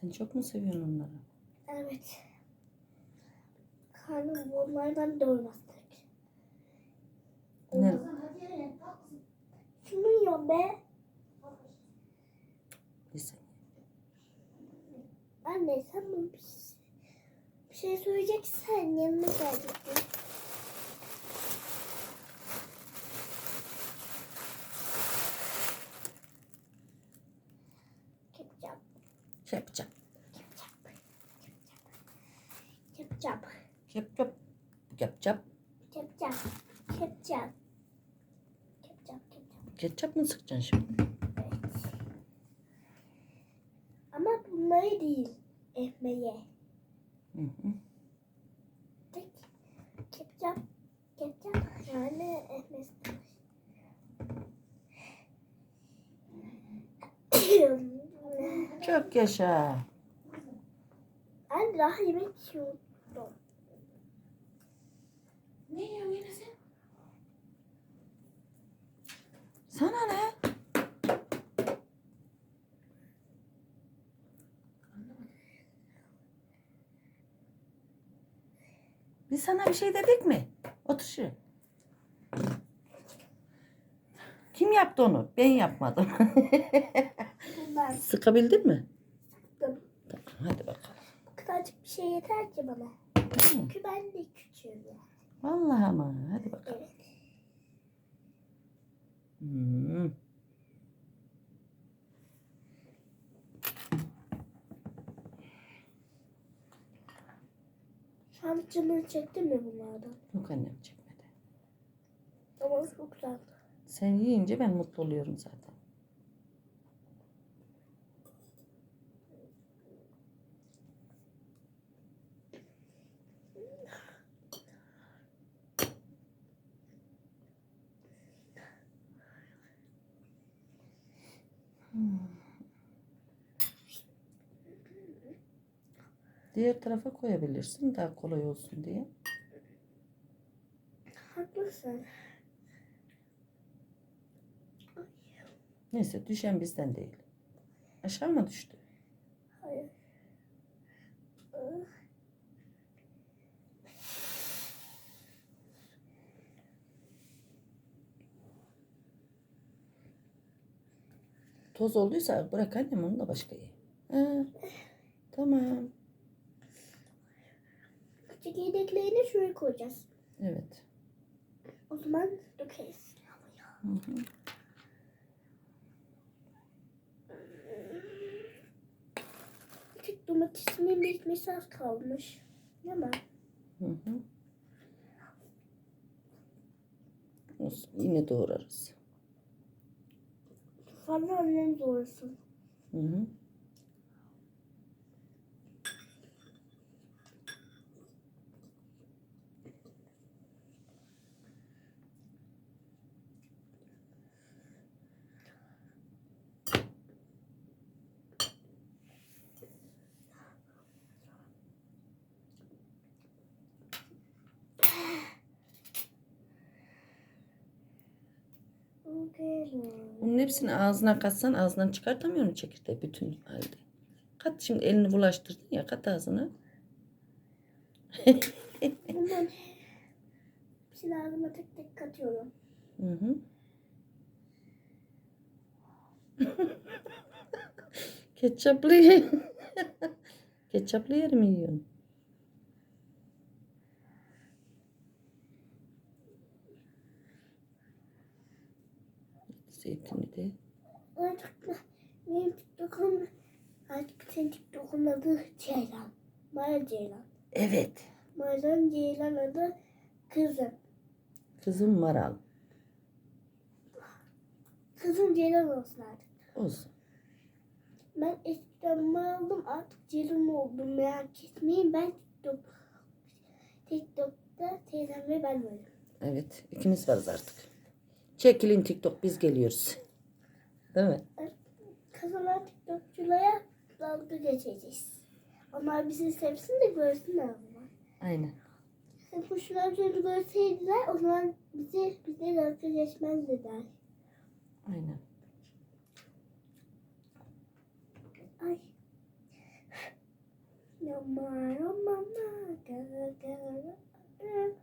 Sen çok mu seviyorsun onları? Evet. Karnım onlardan doymaz tek. Ne? Şunu yiyor be. Bir saniye. Anne sen bir, bir şey söyleyeceksen yanıma gelecektin. Ketçap, Şey yapacağım. ketçap, ketçap, Yap yap. Yap yap. ketçap, ketçap, ketçap, ketçap. Ketçap mı sıkacaksın şimdi? Evet. Ama bunları değil, ekmeğe. Hı hı. Tek ketçap, ketçap yani ekmek. Çok yaşa. Ben daha yemek yiyordum. Ne yiyorsun yine sen? Sana ne? Biz sana bir şey dedik mi? Otur şuraya. Kim yaptı onu? Ben yapmadım. Ben Sıkabildin mi? sıktım. Tamam, hadi bakalım. Bu kadarcık bir şey yeter ki bana. Çünkü ben de küçüğüm ya. Vallahi ama hadi bakalım. Evet. Hmm. Şu an canını çekti mi bunlardan? Yok annem çekmedi. Ama çok güzel. Sen yiyince ben mutlu oluyorum zaten. Diğer tarafa koyabilirsin daha kolay olsun diye. Haklısın. Neyse düşen bizden değil. Aşağı mı düştü? Hayır. Toz olduysa bırak annem onu da başka ye. Ha, tamam. Küçük yedeklerini şuraya koyacağız. Evet. O zaman dökeriz. Hı hı. Küçük domatesimin bitmesi az kalmış. Mi? Hı hı. Olsun, yine doğrarız. Sonra annem doğrusun. Hı hı. Bunun hepsini ağzına katsan ağzından çıkartamıyorsun çekirdeği bütün halde. Kat şimdi elini bulaştırdın ya kat ağzına. Bundan hepsini ağzıma tek tek katıyorum. Hı hı. Ketçaplı Ketçaplı yer mi yiyorsun? Zeytini de. Artık benim TikTok'um artık senin TikTok'un adı Ceylan. Maya Ceylan. Evet. Mayadan Ceylan adı kızım. Kızım Maral. Kızım Ceylan olsun artık. Olsun. Ben eskiden Maral'dım artık Ceylan oldum. Merak etmeyin ben TikTok, TikTok'ta teyzem ve ben varım. Evet. ikimiz varız artık. Çekilin TikTok biz geliyoruz. Değil mi? Kazanan TikTokçulara dalga geçeceğiz. Onlar bizi sevsin de görsünler ama. Aynen. Sen kuşlar seni görseydiler o zaman bizi bize dalga geçmezdiler. Aynen. Ay. Mama, mama, da, da, da, da.